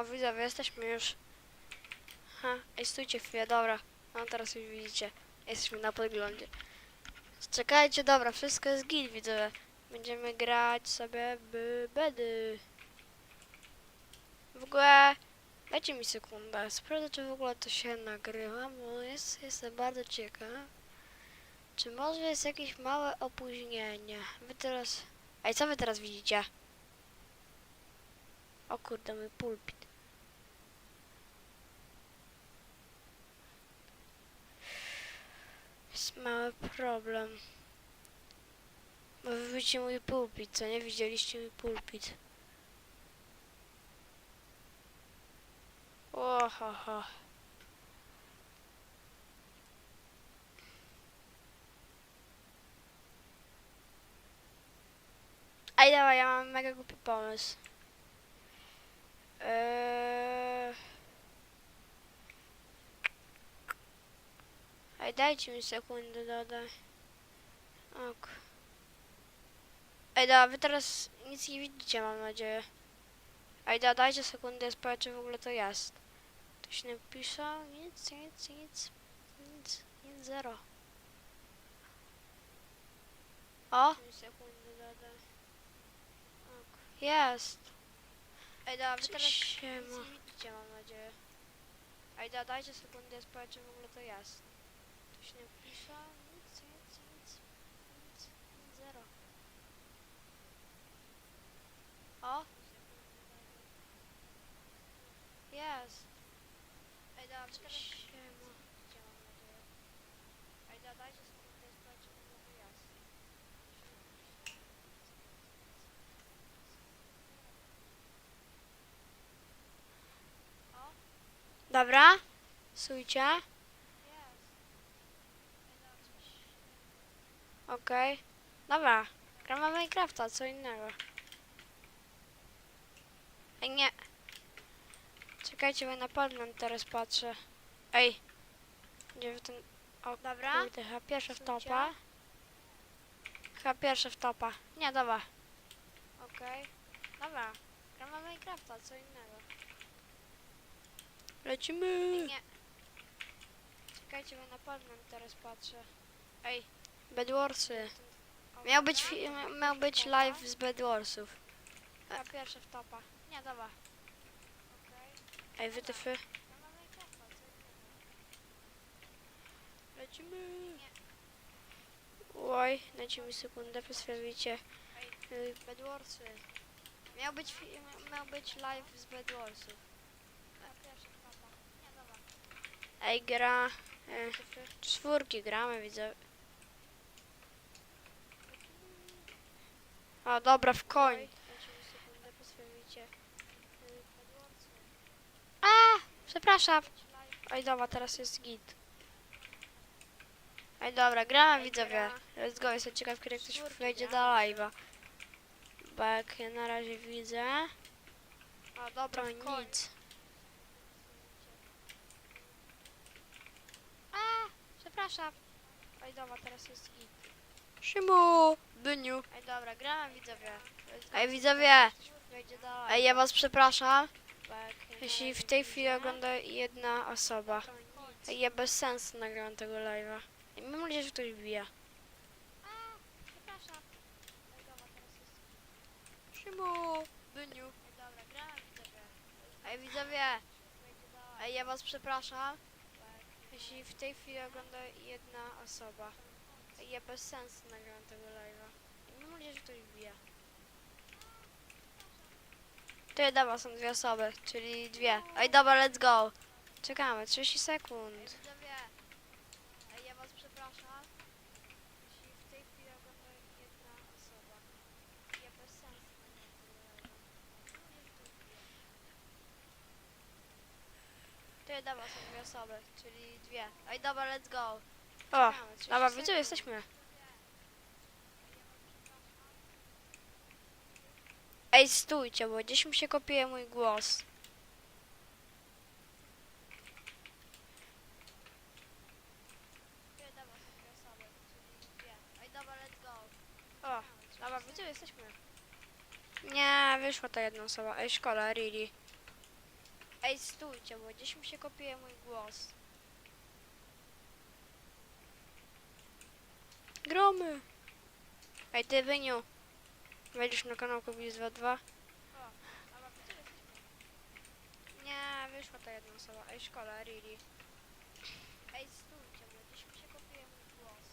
O, widzowie, jesteśmy już. Ha, ej, stójcie chwilę, dobra. No, teraz już widzicie. Jesteśmy na podglądzie. Czekajcie, dobra, wszystko jest git, widzowie. Będziemy grać sobie by bedy. W ogóle, dajcie mi sekundę. Sprawdzę, czy w ogóle to się nagrywa, bo jest, jestem bardzo ciekaw. Czy może jest jakieś małe opóźnienie? Wy teraz... Ej, co wy teraz widzicie? O kurde, mój pulpit. Jest mały problem. Bo wy widzicie mój pulpit, co nie? Widzieliście mój pulpit. Ohoho. Ej, dawaj, ja mam mega głupi pomysł. Eee... Ej, dajcie mi sekundę, dodaj. Ok. Ej, da, wy teraz nic nie widzicie, mam nadzieję. Ej, da, dajcie sekundę, ja sprawdzę, czy w ogóle to jest. Ktoś napisał? Nic, nic, nic. Nic, nic, zero. O! Sekundę, dodaj. Ok. Jest. Ej, da, wy teraz Siema. nic nie widzicie, mam nadzieję. Ej, da, dajcie sekundę, ja sprawdzę, czy w ogóle to jest. Ktoś napisał? Nic, nic, nic. Nic, nic, zero. O! Jest. Ej, da, nie Siema. Ej, dajcie! Dobra, stójcie. Okej. Dobra. Gramy w Minecrafta, co innego. Ej, nie. Czekajcie, bo na podgląd teraz patrzę. Ej. Gdzie wy ten... O, Dobra. Kurde, chyba pierwsza Stójcie. wtopa. Chyba pierwsza wtopa. Nie, dobra. Okej. Dobra. Gramy w Minecrafta, co innego. Lecimy. Ej, nie. Czekajcie, bo na podgląd teraz patrzę. Ej. Bedwarsy. Miał być, fi- miał być live z Bedwarsów. A pierwsza wtopa. Nie, dobra. Ej, wytyfy. Lecimy. Oj, dajcie mi sekundę, posprawicie. Ej, Bedwarsy. Miał być, fi- miał być live z Bedwarsów. Ej, gra... E, czwórki gramy, widzę. A, dobra, w koń. A, przepraszam. Oj, dobra, teraz jest git. Ej, dobra, gramy, widzowie. Let's go, jestem ciekaw, kiedy ktoś wejdzie do live'a. Bo jak ja na razie widzę, A dobra, to koń. nic. A, przepraszam. Oj, dobra, teraz jest git. Szymu. Byniu. Ej, dobra, gramy, widzowie. Ej, widzowie. Ej, ja was przepraszam, jeśli w tej chwili ogląda jedna osoba. Ej, ja bez sensu nagrałem tego live'a. Ej, Mam nadzieję, że ktoś wbija. Szymu. Byniu. Ej, widzowie. Ej, ja was przepraszam, jeśli w tej chwili ogląda jedna osoba. Ja bez sensu nagrałem tego live'a. Ej, Mam nadzieję, że ktoś wbija. Dobra, są dwie osoby, czyli dwie. Ej, dobra, let's go. Czekamy, 30 sekund. Ja was przepraszam, w tej chwili jedna osoba. Są dwie osoby, czyli dwie. Ej, dobra, let's go. O, Czekamy, 30 dobra, widzę, jesteśmy. Ej, stójcie, bo gdzieś mi się kopiuje mój głos. O, dobra, widzę, jesteśmy. Nie, wyszła ta jedna osoba. Ej, szkoda, really. Ej, stójcie, bo gdzieś mi się kopiuje mój głos. Gromy! Ej, ty Wyniu, wejdziesz na kanał Kobiz 22? Nie, wyszła ta jedna osoba. Ej, szkoda, really. Ej, stójcie, bo gdzieś mi się kopiuje mój głos.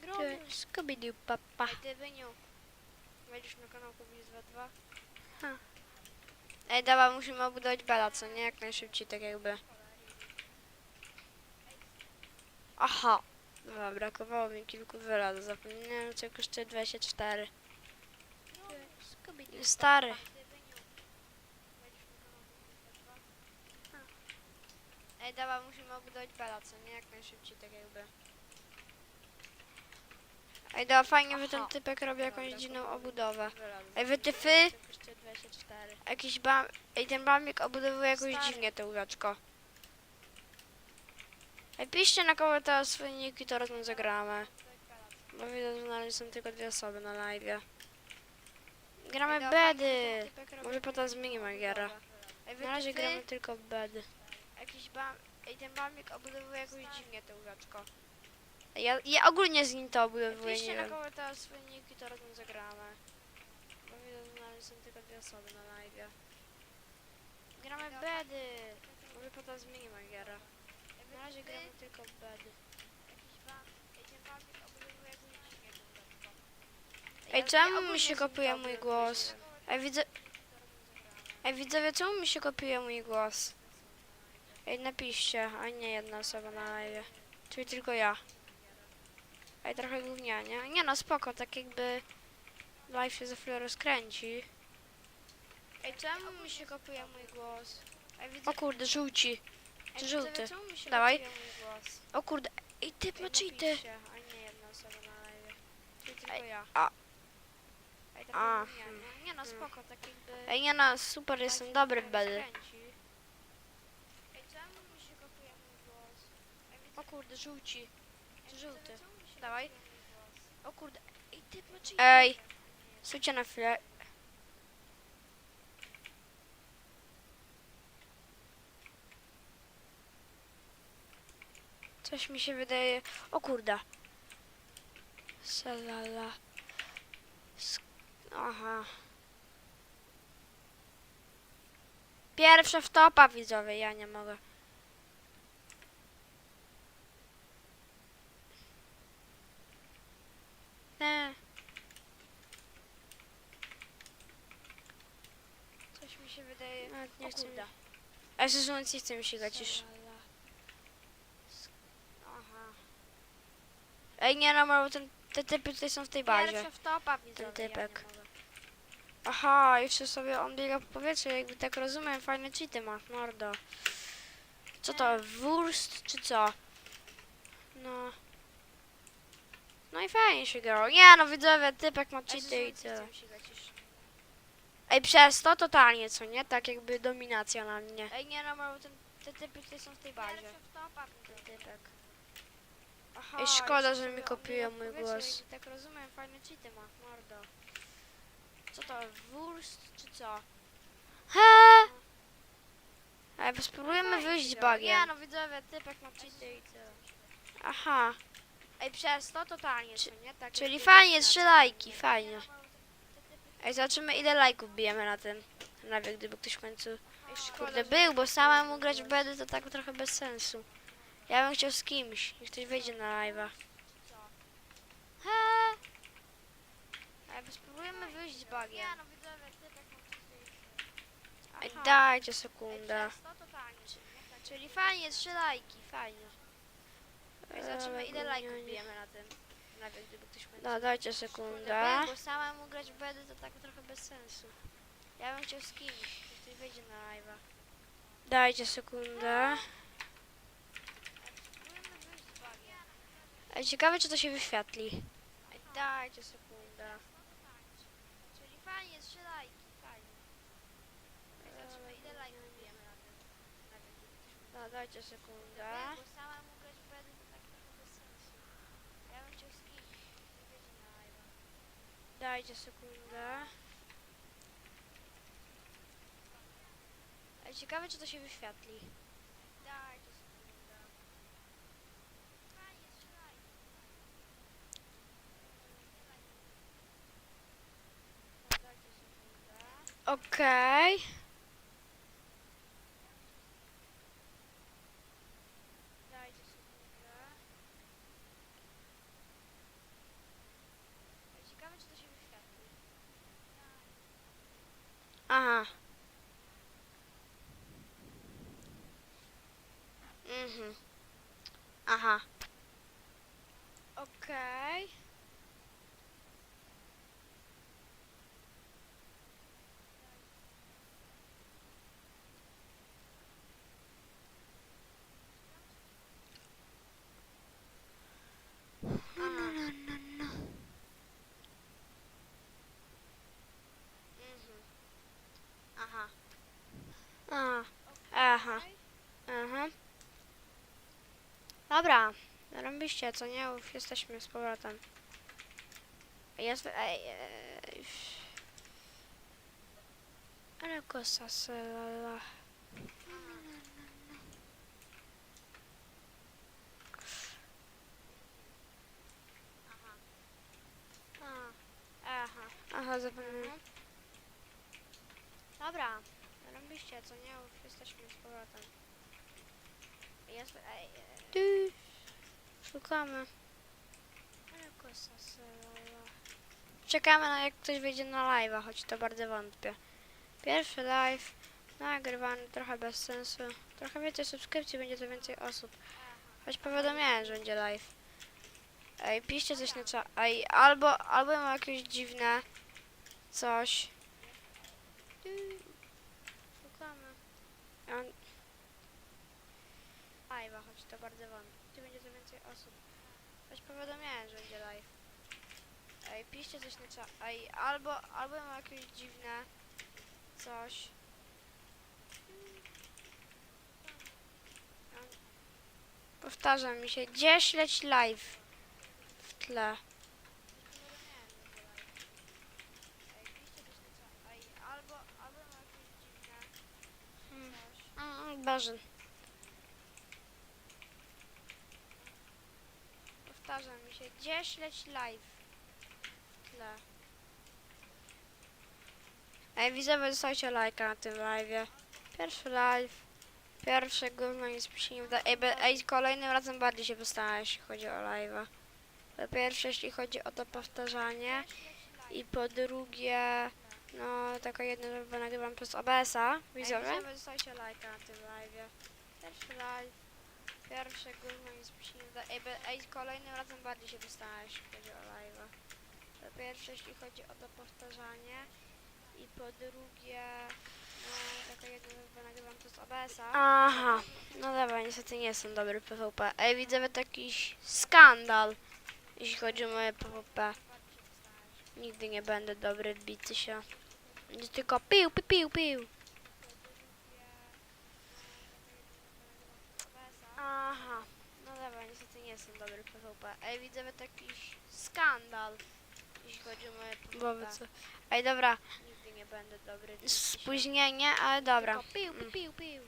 Gromy! Scooby-Doo, papa. Ej, ty Wyniu, wejdziesz na kanał Kobiz 22? Ha. Ej, dobra, musimy obudować Bela, co nie? Jak najszybciej, tak jakby. Aha. Dobra, brakowało mi kilku wyrazów. Zapomniałem, co kosztuje 24. Stary. Ej, dobra, musimy obudować Bela, co nie? Jak najszybciej, tak jakby. Ej, dobra, fajnie, że ten Aha. typek robi jakąś dziwną obudowę. Ej, wytyfy? Jakiś bam... Ej, ten bambik obudowuje jakoś Stary. dziwnie to łóżeczko. Piszcie na komentarz swoje niki, to razem zagramy. Bo widzę, że na razie są tylko dwie osoby na live. Gramy bedy. Może potem zmienimy gierę. Na razie gramy tylko bedy. Jakiś bam... Ej, ten bambik obudowuje jakoś dziwnie to łóżeczko. Ja, ja ogólnie z nim to obudowuję, nie wiem. na komentarz swoje niki, to razem zagramy. Bo widzę, że na razie są tylko dwie osoby na live. Gramy bedy. Może potem zmienimy gierę. Na razie gramy tylko bedy. Ej, czemu mi się kopuje mój głos? Ej, widzę... Ej, widzowie, czemu mi się kopuje mój głos? Ej, napiszcie, a nie jedna osoba na live. Czyli tylko ja. Ej, trochę gównianie. Nie no, spoko, tak jakby live się za chwilę rozkręci. Ej, czemu mi się kopuje mój głos? Ej, widzę... O kurde, żółci. Czy żółty? Dawaj. O kurde, ej, typ ma cheaty. A nie jedna osoba na live. Czyli tylko ja. A. Ej, A. Nie no, spoko, tak jakby... Ej, nie no, super, jestem się dobry. Ej, się? Ej, widzę- O kurde, żółci. Żółty? Dawaj. O kurde, ej, typ ma cheaty. Ej, stójcie na chwilę. Coś mi się wydaje... O kurde. Salala. Sk- Aha. Pierwsza wtopa widzowie, ja nie mogę. Nie. Coś mi się wydaje... Nawet nie o chcę mi-. A szczerze mówiąc nie chce mi się grać już. Salala. Aha. Ej, nie no, bo ten, te typy tutaj są w tej bazie. Pierwsza wtopa widzowie, typek. Ja nie mogę. Aha, jeszcze sobie on biega po powietrzu, jakby tak rozumiem, fajne cheaty ma, mordo. Co to, wurst czy co? No. No i fajnie się grało. Nie no, widzowie, typek ma Ej, cheaty i tyle. się. Ej, przez to totalnie, co nie? Tak jakby dominacja na mnie. Ej, nie no, bo ten, te typy tutaj są w tej bazie. Pierwsza wtopa widzowie. Typek. Aha, Ej, szkoda, że mi kopiuje mój głos. Tak rozumiem, fajne cheaty ma, mordo. Co to, wurst czy co? Ej, bo spróbujemy wyjść z Nie bagiem. no, widzowie, typek ma cheaty i tyle. Aha, Ej, przez to totalnie, Czy- co nie? Tak czyli jakby fajnie, dominacja. trzy lajki, fajnie. Ej, zobaczymy ile lajków bijemy na tym. Nawet gdyby ktoś w końcu Ej, szkoda, kurde że był, bo nie samemu grać w głosu. bedy to tak trochę bez sensu. Ja bym chciał z kimś, niech ktoś wejdzie na live'a. He! Bo spróbujemy wyjść z bagiem. Nie no, ma cheaty i tyle. Ej, Aha. dajcie Ej, sekundę. przez to? Tak Czyli fajnie, trzy lajki, fajnie. Ej, zobaczymy ile Eee, lajków nie, bijemy na tym. Nawet gdyby ktoś końcu... No, dajcie sekundę. Bo samemu grać bedy to tak trochę bez sensu. Ja bym chciał z kimś, niech ktoś wejdzie na live'a. Dajcie sekundę. Ej, ciekawe czy to się wyświetli. Ej, dajcie sekundę. Czyli fajnie, trzy lajki, fajnie. Ile lajków na No, dajcie sekundę. Tak dajcie sekundę. Ej, ciekawe czy to się wyświetli. Okej. Wyświetli. Aha. Mhm. Aha. Okej. Aha. Mhm. Aha. Aha. Aha. Aha. Dobra. Robiście, co nie? Już jesteśmy z powrotem. Jest... Ej, ej, Ale kosa selala. Aha. Aha, zapomniałem. Dobra. Robiście, co nie? Już jesteśmy z powrotem. Jest... Ej, ej. Szukamy. Czekamy na jak ktoś wyjdzie na live'a, choć to bardzo wątpię. Pierwszy live, nagrywany trochę bez sensu. Trochę więcej subskrypcji, będzie to więcej osób. Choć powiadomiałem, że będzie live. Ej, piszcie coś na czat. Ej, albo, albo mam jakieś dziwne coś. Szukamy. Live'a, to bardzo wątpię. Będzie to więcej osób. Choć powiadomiałem, że będzie live. Ej, piszcie coś na czat. Ej, albo, albo mam jakieś dziwne coś. Powtarzam mi się, gdzieś leci live w tle. Hmm. Barzyn. Powtarzam mi się, gdzieś leci live w tle. Ej, widzowie, zostawcie lajka na tym live'ie. Pierwszy live. Pierwsze gówno nic mi się nie uda. Ej, be, ej, kolejnym razem bardziej się postaram, jeśli chodzi o live'a. Po pierwsze, jeśli chodzi o to powtarzanie. I po drugie, no, taka jedna rzecz, nagrywam przez OBS-a. Widzowie? Ej, widzowie, zostawcie lajka na tym live'ie. Pierwszy live. Pierwsze gówno nic mi się nie uda. Ej, be, ej, kolejnym razem bardziej się postaram, jeśli chodzi o live'a. Po pierwsze, jeśli chodzi o to powtarzanie. I po drugie, no, taka jedna nagrywam przez OBS-a. Aha, no dobra, niestety nie jestem dobry PvP. Ej, widzę to jakiś skandal, jeśli chodzi o moje PvP. Nigdy nie będę dobry w bity się. Będzie tylko pił, pił, pił, pił. Aha, no dobra, niestety nie jestem dobry w PvP. Ej, widzę jakiś skandal, jeśli chodzi o moje PvP. Ej, dobra, Nigdy nie będę dobry. Spóźnienie, ale dobra. Pił, pił, pił, pił.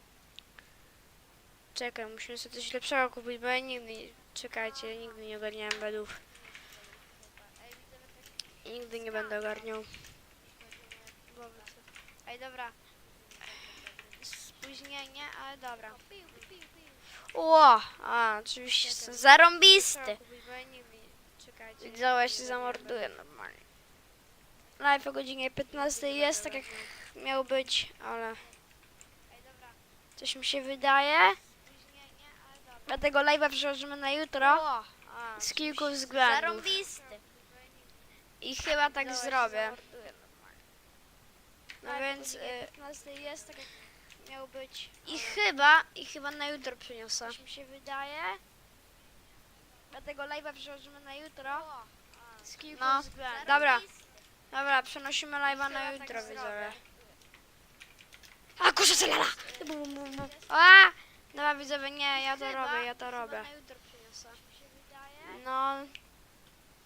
Czekaj, musimy sobie coś lepszego kupić, bo ja nigdy nie... Czekajcie, nigdy nie ogarniałem bedów. I nigdy nie będę ogarniał. Ej, dobra. Spóźnienie, ale dobra. Ło, a, oczywiście, jestem zarąbisty. Widzowie się zamorduje normalnie. Live o godzinie 15 jest tak jak miał być, ale coś mi się wydaje. Dlatego live'a przełożymy na jutro z kilku względów. I chyba tak zrobię. No więc y, jest jak miał być. I chyba, i chyba na jutro przyniosę. Coś mi się wydaje. Dlatego live'a przełożymy na jutro. Z kilku No, względów. Dobra. Dobra, przenosimy live'a na tak jutro, zrobię. widzowie. A, kurczę, celala! Bum, bum, bum. A! Dobra, widzowie, nie, ja to robię, ja to robię. No,